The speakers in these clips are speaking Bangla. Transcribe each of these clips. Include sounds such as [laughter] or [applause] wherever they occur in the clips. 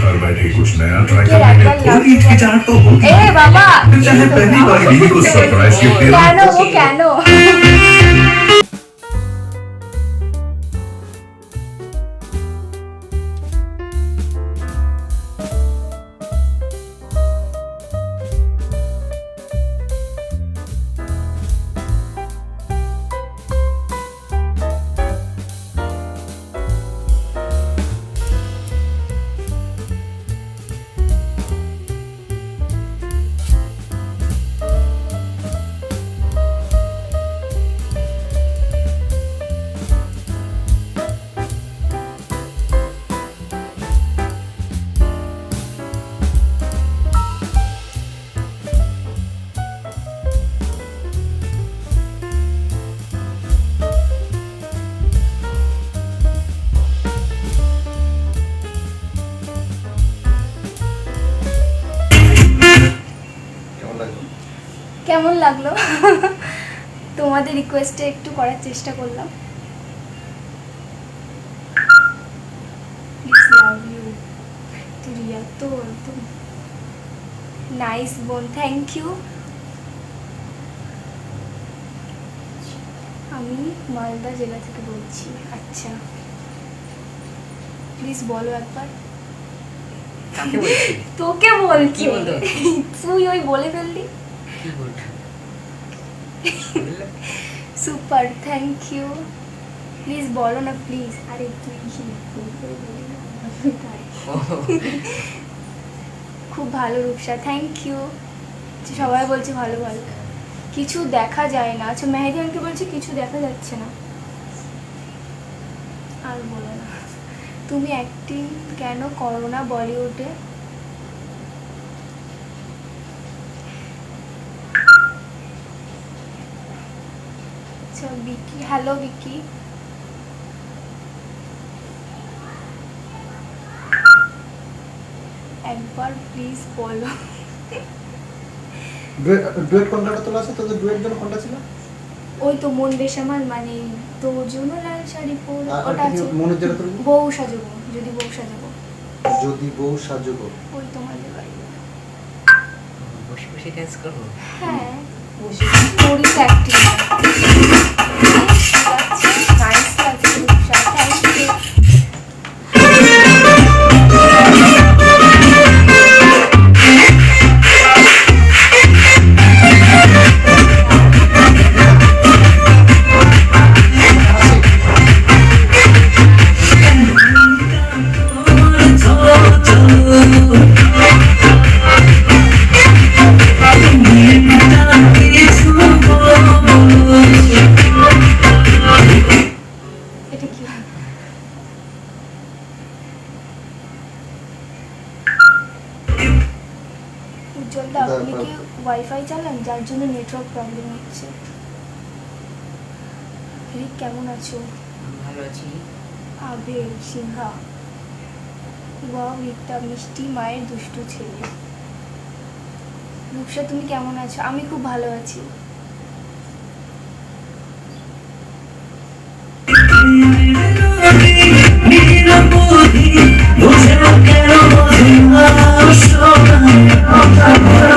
घर बैठे कुछ नया ट्राई करने में थोड़ी हिचकिचाहट तो होती है ए बाबा चाहे पहली बार बीवी को सरप्राइज़ गिफ्ट हो? कैनो वो कैनो লাগল। তোমাদের রিকোয়েস্টে একটু করার চেষ্টা করলাম। রিয়া তো একদম নাইস বোন থ্যাংক ইউ আমি মালদা জেলা থেকে বলছি। আচ্ছা। প্লিজ বলো একবার। তোকে বলছি। কি তুই ওই বলে ফেললি। কি বলছো? সুপার থ্যাংক ইউ প্লিজ বলো না প্লিজ আরে তুই। খুব ভালো রূপসা থ্যাংক ইউ সবাই বলছে ভালো ভালো। কিছু দেখা যায় না। আচ্ছা মেহেদিয়ানকে বলছে কিছু দেখা যাচ্ছে না। আর বলো না। তুমি অ্যাক্টিং কেন করো না বলিউডে? আচ্ছা বিকি হ্যালো বিকি একবার প্লিজ বলো ডুয়েট কোনটা তোলা আছে? তোদের ডুয়েট জন্য কোনটা ছিল? ওই তো মন বেসামাল মানে তো জুনো লাল শাড়ি পর ওটা আছে। মনের যেটা তুলবি বউ সাজাবো যদি বউ সাজাবো। যদি বউ সাজগো ওই তোমাদের বাড়ি বসে বসে ডান্স করব? হ্যাঁ করিস অ্যাক্টিং নাইস উজ্জ্বল দা আপনি কি ওয়াইফাই চালান? যার জন্য নেটওয়ার্ক প্রবলেম হচ্ছে। রিক কেমন আছো? ভালো আছি। আবে সিংহা ওয়াও রিকটা মিষ্টি মায়ের দুষ্টু ছেলে। রূপসা তুমি কেমন আছো? আমি খুব ভালো আছি। কি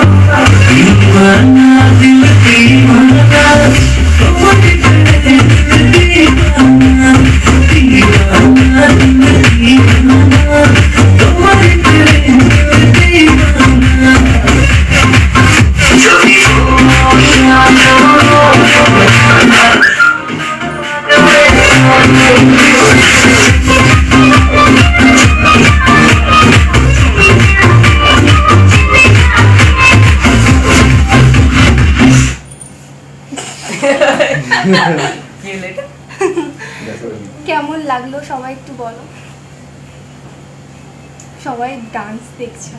সবাই একটু বলো। সবাই ডান্স দেখছে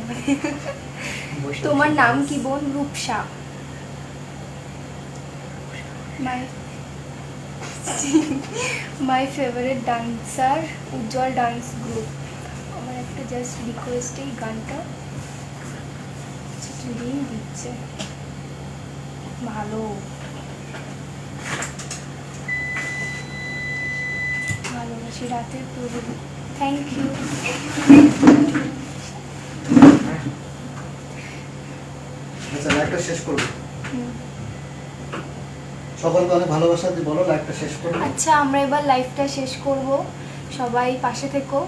তোমার নাম। কি বোন? Rupsa. My my favourite dancer Ujjwal dance group আমার একটা জাস্ট রিকোয়েস্ট এই গানটা। দিচ্ছে। ভালো। ভালোবাসা রাতের প্রদীপ থ্যাংক ইউ আচ্ছা লাইভটা শেষ করব। সকলকে অনেক ভালোবাসা দিয়ে বলো লাইভটা শেষ করব। আচ্ছা আমরা এবার লাইফটা শেষ করব। সবাই পাশে থেকো।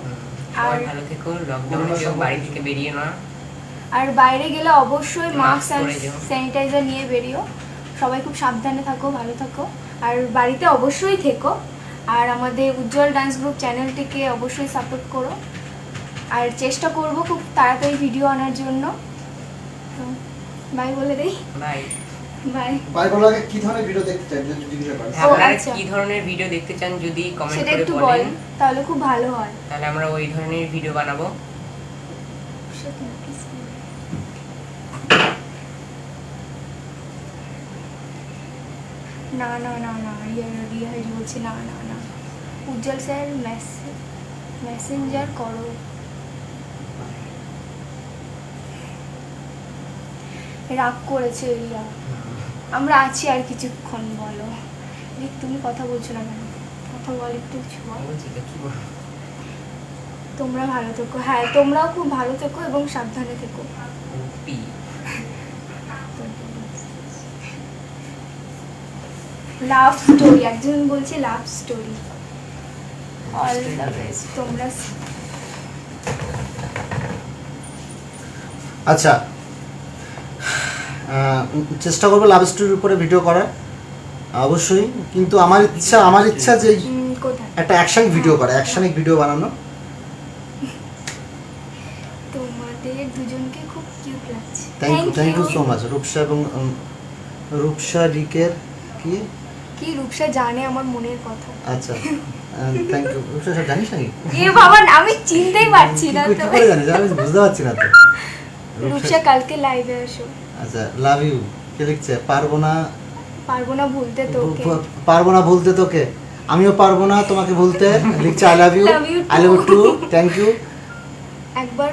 আর- ভালো থেকো লকডাউনে কেউ বাড়ি থেকে বেরিয়ে না। আর বাইরে গেলে অবশ্যই মাস্ক অ্যান্ড স্যানিটাইজার নিয়ে বেরিও। সবাই খুব সাবধানে থাকো ভালো থাকো। আর বাড়িতে অবশ্যই থেকো। আর আমাদের উজ্জ্বল ডান্স গ্রুপ চ্যানেলটিকে অবশ্যই সাপোর্ট করো। আর চেষ্টা করব খুব তাড়াতাড়ি ভিডিও আনার জন্য। তো বাই বলে দেই। বাই বাই বাই বলো আগে কি ধরনের ভিডিও দেখতে চাই যদি জিজ্ঞাসা করে আপনারা আচ্ছা। কি ধরনের ভিডিও দেখতে চান যদি কমেন্ট করে বলেন। তাহলে খুব ভালো হয়। তাহলে আমরা ওই ধরনের ভিডিও বানাবো। না না না না রিয়া রিয়া হেরি বলছে না না না। উজ্জ্বল স্যার মেসেঞ্জার করো। রাগ করেছে রিয়া। আমরা আছি আর কিছুক্ষণ বলো। তুমি কথা বলছো না কেন? কথা বল একটু কিছু তোমরা ভালো থেকো। হ্যাঁ তোমরাও খুব ভালো থেকো এবং সাবধানে থেকো। লাভ স্টোরি একজন বলছে love story all the best তোমরা আচ্ছা চেষ্টা করব লাভ স্টোরির উপরে ভিডিও করার। অবশ্যই কিন্তু আমার ইচ্ছা আমার ইচ্ছা যে একটা অ্যাকশন ভিডিও করা অ্যাকশনিক ভিডিও বানানো। তোমাদের দুজনকে খুব কিউট লাগছে। Thank you thank you so much Rupsa এবং রূপসা রিকের কি? কি রূপসা জানে আমার মনের কথা। আচ্ছা থ্যাংক ইউ রূপসা সব জানিস নাকি? এ বাবা আমি চিনতেই পারছি না কি করে জানিস? আমি বুঝতে পারছি না তো। রূপসা কালকে লাইভে আসো। আচ্ছা লাভ ইউ কে লিখছে? পারব না পারব না ভুলতে তোকে। পারব না বলতে তোকে। আমিও পারব না তোমাকে বলতে [laughs] লিখছে I love you I love too thank you একবার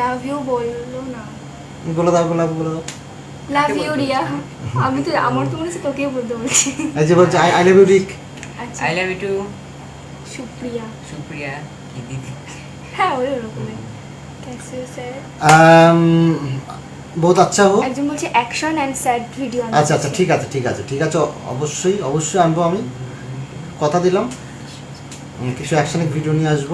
লাভ ইউ বলল না। বলে দাও বলে দাও। লাভ ইউ রিয়া আমি তো আমার তো মনে হচ্ছে তোকেই বলতে বলছি এই যে বলছে I I love you Rick আচ্ছা I love you too Supriya Supriya কি দিদি হ্যাঁ ওই ওরকমই कैसे हो सर বহুত আচ্ছা হো একজন বলছে অ্যাকশন অ্যান্ড স্যাড ভিডিও আচ্ছা আচ্ছা ঠিক আছে ঠিক আছে ঠিক আছে অবশ্যই অবশ্যই আনবো আমি কথা দিলাম উম, কিছু অ্যাকশনিক ভিডিও নিয়ে আসব।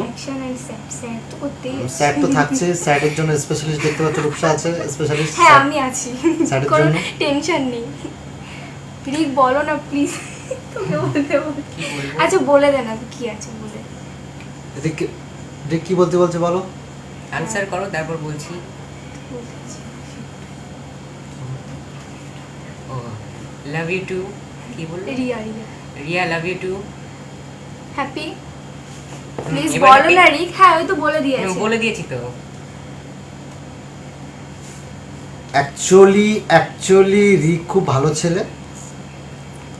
স্যাড তো। থাকছে। স্যাডের জন্য স্পেশালিস্ট দেখতে পাচ্ছ রূপসা আছে স্পেশালিস্ট হ্যাঁ আমি আছি। স্যাডের কোনো জন্য? টেনশন নেই। রিক বলো না প্লিজ তোকে বলতে আচ্ছা বলে দে না কি আছে বলে এদিকে কি বলতে বলছে বলো? আনসার করো তারপর বলছি। ও লাভ ইউ টু কি বললে? Riya Riya. Riya love you too happy please বলো না রিক হ্যাঁ ওই তো বলে দিয়েছে। বলে দিয়েছি তো। অ্যাকচুয়ালি অ্যাকচুয়ালি রিক খুব ভালো ছেলে।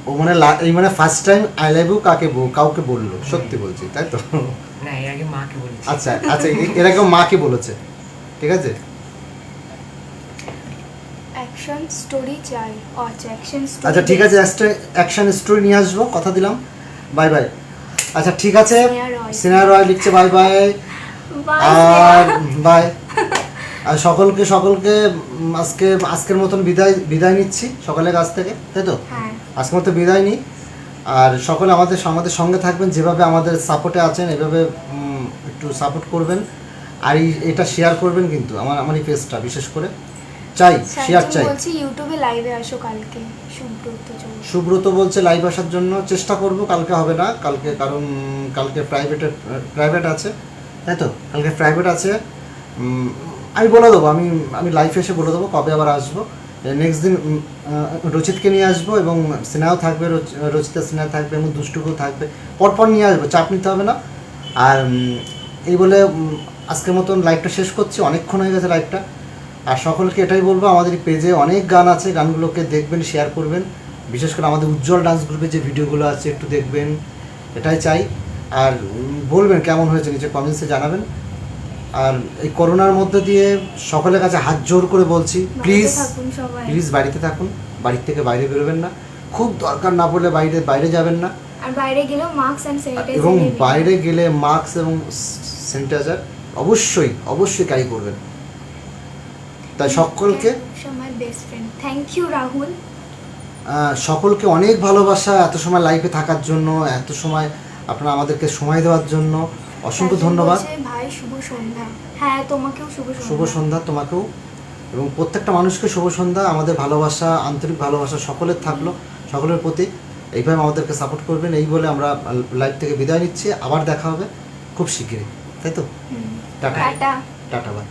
ও মানে এই মানে first time I love you কাকে বল- কাউকে বলল সত্যি বলছি তাই তো? না এর আগে মাকে বলেছি। আচ্ছা আচ্ছা এর আগেও মাকে বলেছে ঠিক আছে? অ্যাকশন স্টোরি চাই আচ্ছা অ্যাকশন স্টোরি আচ্ছা ঠিক আছে অ্যাকশন স্টোরি নিয়ে আসব কথা দিলাম। বাই বাই আচ্ছা ঠিক আছে। স্নেহা রয়। লিখছে বাই বাই আর বাই আর সকলকে সকলকে আজকে আজকের মতন বিদায় বিদায় নিচ্ছি সকলের কাছ থেকে তাই তো? হ্যাঁ। আজকের মতো বিদায় নিই। আর সকলে আমাদের আমাদের সঙ্গে থাকবেন যেভাবে আমাদের সাপোর্টে আছেন এভাবে একটু সাপোর্ট করবেন। আর এটা শেয়ার করবেন কিন্তু আমার আমার এই পেজটা বিশেষ করে। চাই শেয়ার চাই। বলছি ইউটিউবে লাইভে আসো কালকে সুব্রত সুব্রত বলছে লাইভ আসার জন্য চেষ্টা করব কালকে হবে না কালকে কারণ কালকে প্রাইভেটে প্রাইভেট আছে তাই তো? কালকে প্রাইভেট আছে আমি বলে দেবো আমি আমি লাইফে এসে বলে দেবো কবে আবার আসব। নেক্সট দিন রচিতকে নিয়ে আসব এবং স্নেহাও থাকবে রচ- রচিতা স্নেহা থাকবে এবং দুষ্টুকেও থাকবে। পরপর নিয়ে আসব চাপ নিতে হবে না। আর এই বলে আজকের মতন লাইভটা শেষ করছি অনেকক্ষণ হয়ে গেছে লাইভটা আর সকলকে এটাই বলব আমাদের পেজে অনেক গান আছে গানগুলোকে দেখবেন শেয়ার করবেন। বিশেষ করে আমাদের উজ্জ্বল ডান্স গ্রুপে যে ভিডিওগুলো আছে একটু দেখবেন এটাই চাই। আর বলবেন কেমন হয়েছে নিচে কমেন্টসে জানাবেন। আর এই করোনার মধ্যে দিয়ে সকলের কাছে হাত জোর করে বলছি প্লিজ প্লিজ বাড়িতে থাকুন বাড়ির থেকে বাইরে বেরোবেন না। খুব দরকার না পড়লে বাইরে বাইরে যাবেন না। আর বাইরে গেলেও মাস্ক অ্যান্ড স্যানিটাইজার এবং বাইরে গেলে মাস্ক এবং স্যানিটাইজার অবশ্যই অবশ্যই ক্যারি করবেন। তাই সকলকে my best friend thank you Rahul সকলকে অনেক ভালোবাসা এত সময় লাইফে থাকার জন্য এত সময় আপনারা আমাদেরকে সময় দেওয়ার জন্য। অসংখ্য ধন্যবাদ। ভাই শুভ সন্ধ্যা। হ্যাঁ তোমাকেও শুভ সন্ধ্যা। শুভ সন্ধ্যা তোমাকেও। এবং প্রত্যেকটা মানুষকে শুভ সন্ধ্যা। আমাদের ভালোবাসা আন্তরিক ভালোবাসা সকলের থাকল। সকলের প্রতি এইভাবে আমাদেরকে সাপোর্ট করবেন। এই বলে আমরা লাইভ থেকে বিদায় নিচ্ছি। আবার দেখা হবে খুব শীঘ্রই তাই তো? টাটা। টাটা। Tata bye